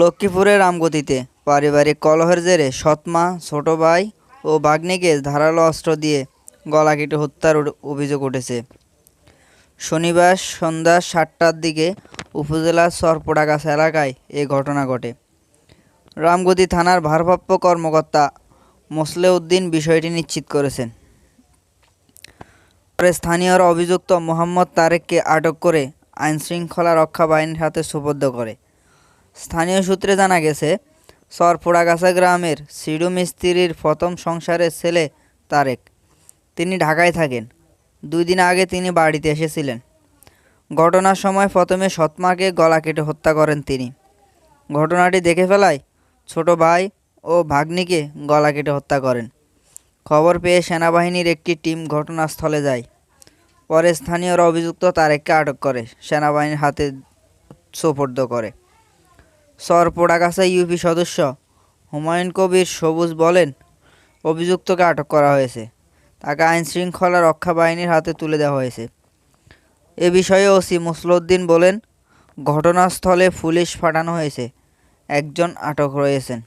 লক্ষ্মীপুরের রামগতিতে পারিবারিক কলহের জেরে সৎমা, ছোট ভাই ও ভাগ্নিকে ধারালো অস্ত্র দিয়ে গলা কেটে হত্যার অভিযোগ উঠেছে। শনিবার সন্ধ্যা সাতটার দিকে উপজেলার সরপোড়াগাছা এলাকায় এ ঘটনা ঘটে। রামগতি থানার ভারপ্রাপ্ত কর্মকর্তা মোসলে উদ্দিন বিষয়টি নিশ্চিত করেছেন। পরে স্থানীয়রা অভিযুক্ত মোহাম্মদ তারেককে আটক করে আইনশৃঙ্খলা রক্ষা বাহিনীর হাতে সুপর্দ করে। স্থানীয় সূত্রে জানা গেছে সরপোড়াগাছা গ্রামের সিডু মিস্ত্রির প্রথম সংসারের ছেলে তারেক। তিনি ঢাকায় থাকেন। দুই দিন আগে তিনি বাড়িতে এসেছিলেন। ঘটনার সময় প্রথমে সৎমাকে গলা কেটে হত্যা করেন তিনি। ঘটনাটি দেখে ফেলায় ছোট ভাই ও ভাগ্নিকে গলা কেটে হত্যা করেন। খবর পেয়ে সেনাবাহিনীর একটি টিম ঘটনাস্থলে যায়। পরে স্থানীয়রা অভিযুক্ত তারেককে আটক করে, সেনাবাহিনীর হাতে সোপর্দ করে। সর পোড়াগাছা ইউপি সদস্য হুমায়ুন কবির সবুজ বলেন, অভিযুক্তকে আটক করা হয়েছে। তাকে আইন শৃঙ্খলা রক্ষা বাহিনীর হাতে তুলে দেওয়া হয়েছে। এ বিষয়ে ওসি মুসলউদ্দিন বলেন, ঘটনাস্থলে পুলিশ ফাটানো হয়েছে। একজন আটক রয়েছেন।